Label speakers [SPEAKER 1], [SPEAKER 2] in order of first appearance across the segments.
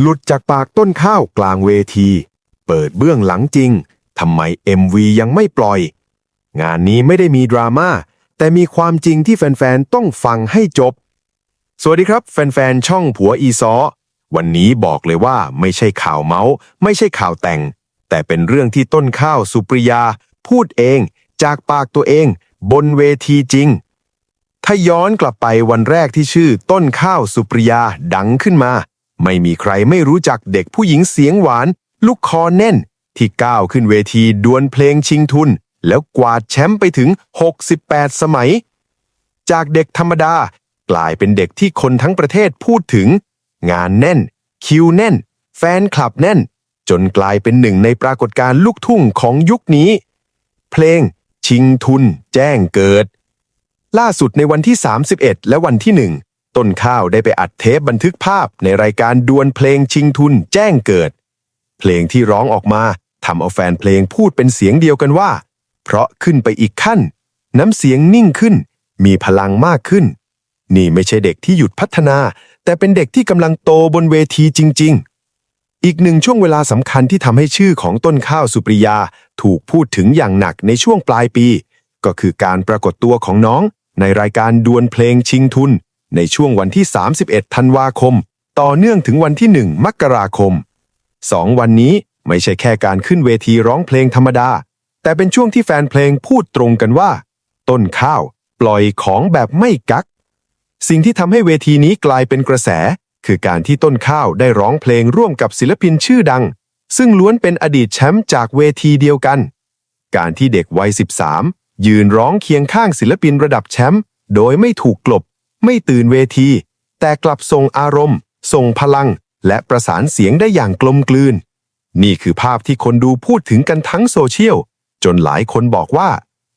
[SPEAKER 1] หลุดจากปากต้นข้าวกลางเวที เปิดเบื้องหลังจริงทำไม MV ยังไม่ปล่อย งานนี้ไม่ได้มีดราม่าแต่มีความจริงที่แฟนๆ ต้องฟังให้จบ สวัสดีครับ แฟนๆ ช่องผัวอีซอ วันนี้บอกเลยว่าไม่ใช่ข่าวเมาส์ไม่ใช่ข่าวแต่ง แต่เป็นเรื่องที่ต้นข้าวสุปริยา พูดเอง จากปากตัวเอง บนเวทีจริง ถ้าย้อนกลับไปวันแรกที่ชื่อต้นข้าวสุปริยาดังขึ้นมา ไม่มีใครไม่รู้จักเด็กผู้หญิงเสียงหวาน ลูกคอแน่น ที่ก้าวขึ้นเวทีดวลเพลงชิงทุน แล้วกวาดแชมป์ไปถึง 68 สมัย จากเด็กธรรมดา กลายเป็นเด็กที่คนทั้งประเทศพูดถึง งานแน่น คิวแน่น แฟนคลับแน่น จนกลายเป็นหนึ่งในปรากฏการณ์ลูกทุ่งของยุคนี้ เพลง ชิงทุน แจ้งเกิด ล่าสุดในวันที่ 31 และวันที่1 ต้นข้าวได้ไปอัดเทปบันทึกภาพในรายการดวลเพลงชิงทุนแจ้งเกิด เพลงที่ร้องออกมาทำเอาแฟนเพลงพูดเป็นเสียงเดียวกันว่า เพราะขึ้นไปอีกขั้น น้ำเสียงนิ่งขึ้น มีพลังมากขึ้น นี่ไม่ใช่เด็กที่หยุดพัฒนา แต่เป็นเด็กที่กำลังโตบนเวทีจริง ๆ อีกหนึ่งช่วงเวลาสำคัญที่ทำให้ชื่อของต้นข้าวสุปริยาถูกพูดถึงอย่างหนักในช่วงปลายปี ก็คือการปรากฏตัวของน้องในรายการดวลเพลงชิงทุน ในช่วงวันที่ 31 ธันวาคม ต่อเนื่องถึงวันที่ 1 มกราคมสองวันนี้ไม่ใช่แค่การขึ้นเวทีร้องเพลงธรรมดา แต่เป็นช่วงที่แฟนเพลงพูดตรงกันว่า ต้นข้าว ปล่อยของแบบไม่กัก สิ่งที่ทำให้เวทีนี้กลายเป็นกระแส คือการที่ต้นข้าวได้ร้องเพลงร่วมกับศิลปินชื่อดัง ซึ่งล้วนเป็นอดีตแชมป์จากเวทีเดียวกัน การที่เด็กวัย 13 ยืนร้องเคียงข้างศิลปินระดับแชมป์โดยไม่ถูกกลบ ไม่ตื่นเวที แต่กลับส่งอารมณ์ ส่งพลัง และประสานเสียงได้อย่างกลมกลืน นี่คือภาพที่คนดูพูดถึงกันทั้งโซเชียล จนหลายคนบอกว่า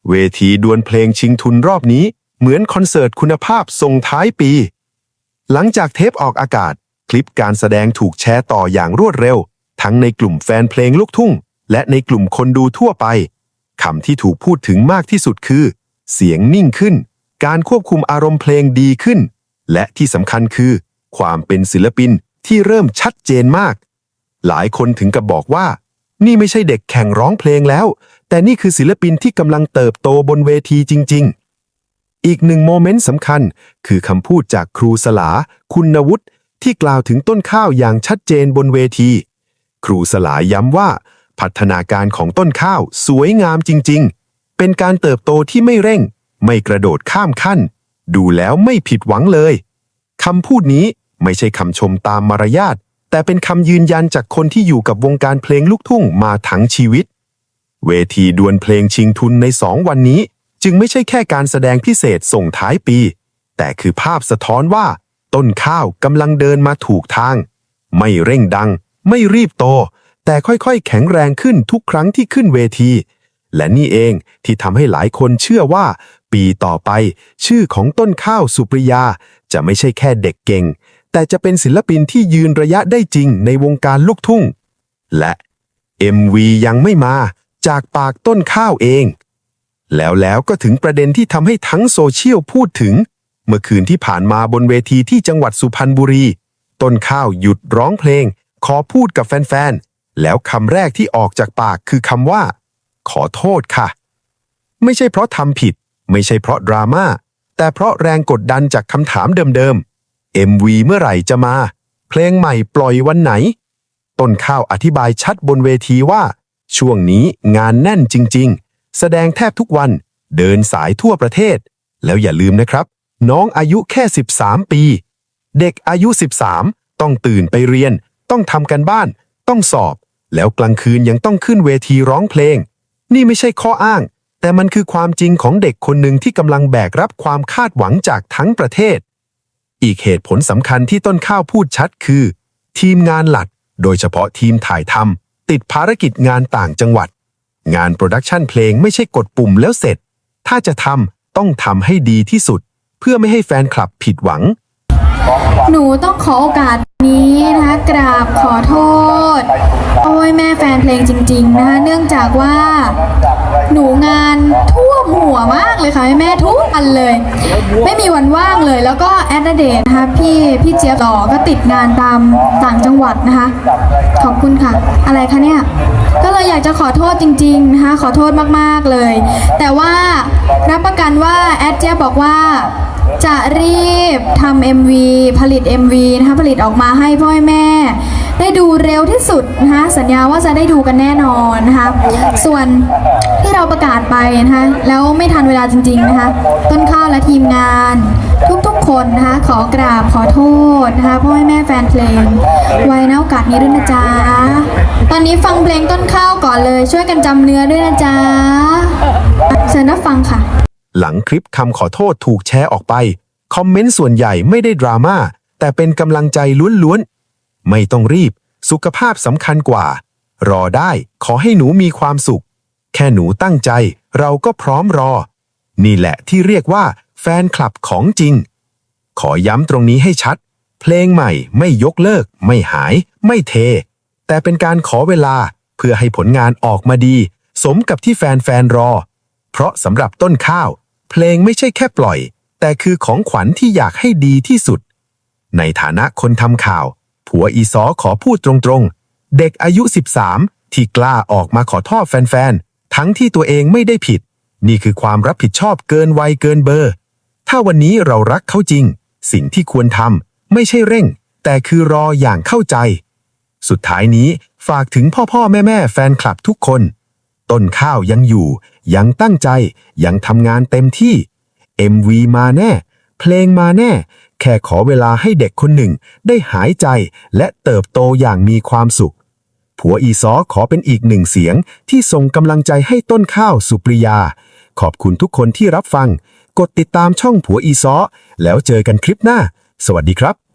[SPEAKER 1] เวทีดวลเพลงชิงทุนรอบนี้ เหมือนคอนเสิร์ตคุณภาพส่งท้ายปี หลังจากเทปออกอากาศ คลิปการแสดงถูกแชร์ต่ออย่างรวดเร็ว ทั้งในกลุ่มแฟนเพลงลูกทุ่ง และในกลุ่มคนดูทั่วไปคำที่ถูกพูดถึงมากที่สุดคือ เสียงนิ่งขึ้น การควบคุมอารมณ์เพลงดีขึ้น และที่สำคัญคือ ความเป็นศิลปินที่เริ่มชัดเจนมาก หลายคนถึงกับบอกว่า นี่ไม่ใช่เด็กแข่งร้องเพลงแล้ว แต่นี่คือศิลปินที่กำลังเติบโตบนเวทีจริง ๆ อีกหนึ่งโมเมนต์สำคัญ คือคำพูดจากครูสลา คุณวุฒิที่กล่าวถึงต้นข้าวอย่างชัดเจนบนเวที ครูสลาย้ำว่า พัฒนาการของต้นข้าวสวยงามจริง ๆ เป็นการเติบโตที่ไม่เร่ง ไม่กระโดดข้ามขั้น ดูแล้วไม่ผิดหวังเลยคำพูดนี้ไม่ใช่คำชมตามมารยาทแต่เป็นคำยืนยันจากคนที่อยู่กับวงการเพลงลูกทุ่งมาทั้งชีวิต เวทีดวลเพลงชิงทุนในสองวันนี้ จึงไม่ใช่แค่การแสดงพิเศษส่งท้ายปี แต่คือภาพสะท้อนว่า ต้นข้าวกำลังเดินมาถูกทาง ไม่เร่งดัง ไม่รีบโต แต่ค่อยๆ แข็งแรงขึ้นทุกครั้งที่ขึ้นเวที และนี่เองที่ทำให้หลายคนเชื่อว่า ปีต่อไป ชื่อของต้นข้าวสุปริยา จะไม่ใช่แค่เด็กเก่ง แต่จะเป็นศิลปินที่ยืนระยะได้จริงในวงการลูกทุ่ง และ MV ยังไม่มาจากปากต้นข้าวเอง แล้วแล้วก็ถึงประเด็นที่ทำให้ทั้งโซเชียลพูดถึง เมื่อคืนที่ผ่านมาบนเวทีที่จังหวัดสุพรรณบุรี ต้นข้าวหยุดร้องเพลง ขอพูดกับแฟนๆ แล้วคำแรกที่ออกจากปากคือคำว่า ขอโทษค่ะ ไม่ใช่เพราะทำผิด ไม่ใช่เพราะดราม่าแต่เพราะแรงกดดันจากคำถามเดิมๆ MV เมื่อไหร่จะมา เพลงใหม่ปล่อยวันไหน ต้นข้าวอธิบายชัดบนเวทีว่า ช่วงนี้งานแน่นจริง ๆ แสดงแทบทุกวันเดินสายทั่วประเทศ แล้วอย่าลืมนะครับ น้องอายุแค่ 13 ปี เด็กอายุ 13 ต้องตื่นไปเรียน ต้องทำกันบ้าน ต้องสอบ แล้วกลางคืนยังต้องขึ้นเวทีร้องเพลง นี่ไม่ใช่ข้ออ้าง แต่มันคือความจริงของเด็กคนหนึ่งที่กำลังแบกรับความคาดหวังจากทั้งประเทศ อีกเหตุผลสำคัญที่ต้นข้าวพูดชัดคือ ทีมงานหลัก โดยเฉพาะทีมถ่ายทำติดภารกิจงานต่างจังหวัด งานโปรดักชันเพลงไม่ใช่กดปุ่มแล้วเสร็จ ถ้าจะทำต้องทำให้ดีที่สุด เพื่อไม่ให้แฟนคลับผิดหวัง
[SPEAKER 2] หนูต้องขอโอกาสนี้นะคะกราบขอโทษ โอ้ยแม่แฟนเพลงจริง ๆ นะคะเนื่องจากว่า หนูงานท่วมหัวมากเลยค่ะแม่ทุกวันเลย ไม่มีวันว่างเลย แล้วก็แอดเดตนะคะพี่พี่เจี๊ยบต่อก็ติดงานตามต่างจังหวัดนะคะ ขอบคุณค่ะ อะไรคะเนี่ยก็เลยอยากจะขอโทษจริง ๆ นะคะ ขอโทษมากๆเลย แต่ว่ารับประกันว่าแอดเจี๊ยบบอกว่า จะรีบทำ MV ผลิต MV นะคะผลิตออกมาให้พ่อแม่ ได้ดูเร็วที่สุดนะคะสัญญาว่าจะได้ดูกันแน่นอนนะคะส่วนที่เราประกาศไปนะคะแล้วไม่ทันเวลาจริงๆนะคะต้นข้าวและทีมงานทุกๆคนนะคะขอกราบขอโทษนะคะพ่อแม่แฟนเพลง ไว้นโอกาสนี้ด้วยนะจ๊ะตอนนี้ฟังเพลงต้นข้าวก่อนเลย ช่วยกันจำเนื้อด้วยนะจ๊ะเชิญรับฟังค่ะ
[SPEAKER 1] หลังคลิปคำขอโทษถูกแชร์ออกไป คอมเมนต์ส่วนใหญ่ไม่ได้ดราม่าแต่เป็นกำลังใจล้วนๆ ไม่ต้องรีบ สุขภาพสำคัญกว่า รอได้ขอให้หนูมีความสุข แค่หนูตั้งใจ เราก็พร้อมรอ นี่แหละที่เรียกว่า แฟนคลับของจริง ขอย้ำตรงนี้ให้ชัด เพลงใหม่ไม่ยกเลิก ไม่หาย ไม่เท แต่เป็นการขอเวลาเพื่อให้ผลงานออกมาดี สมกับที่แฟนๆรอ เพราะสำหรับต้นข้าว เพลงไม่ใช่แค่ปล่อย แต่คือของขวัญที่อยากให้ดีที่สุด ในฐานะคนทำข่าว ผัวอีซอขอพูดตรงๆ เด็กอายุ 13 ที่กล้าออกมาขอโทษแฟนๆ ทั้งที่ตัวเองไม่ได้ผิด นี่คือความรับผิดชอบเกินวัยเกินเบอร์ ถ้าวันนี้เรารักเขาจริง สิ่งที่ควรทำไม่ใช่เร่ง แต่คือรออย่างเข้าใจ สุดท้ายนี้ฝากถึงพ่อพ่อแม่แม่แฟนคลับทุกคน ต้นข้าวยังอยู่ ยังตั้งใจ ยังทำงานเต็มที่ MV มาแน่ เพลงมาแน่ แค่ขอเวลาให้เด็กคนหนึ่งได้หายใจและเติบโตอย่างมีความสุข ผัวอีซอขอเป็นอีกหนึ่งเสียงที่ส่งกำลังใจให้ต้นข้าวสุปริยา ขอบคุณทุกคนที่รับฟัง กดติดตามช่องผัวอีซอแล้วเจอกันคลิปหน้า สวัสดีครับ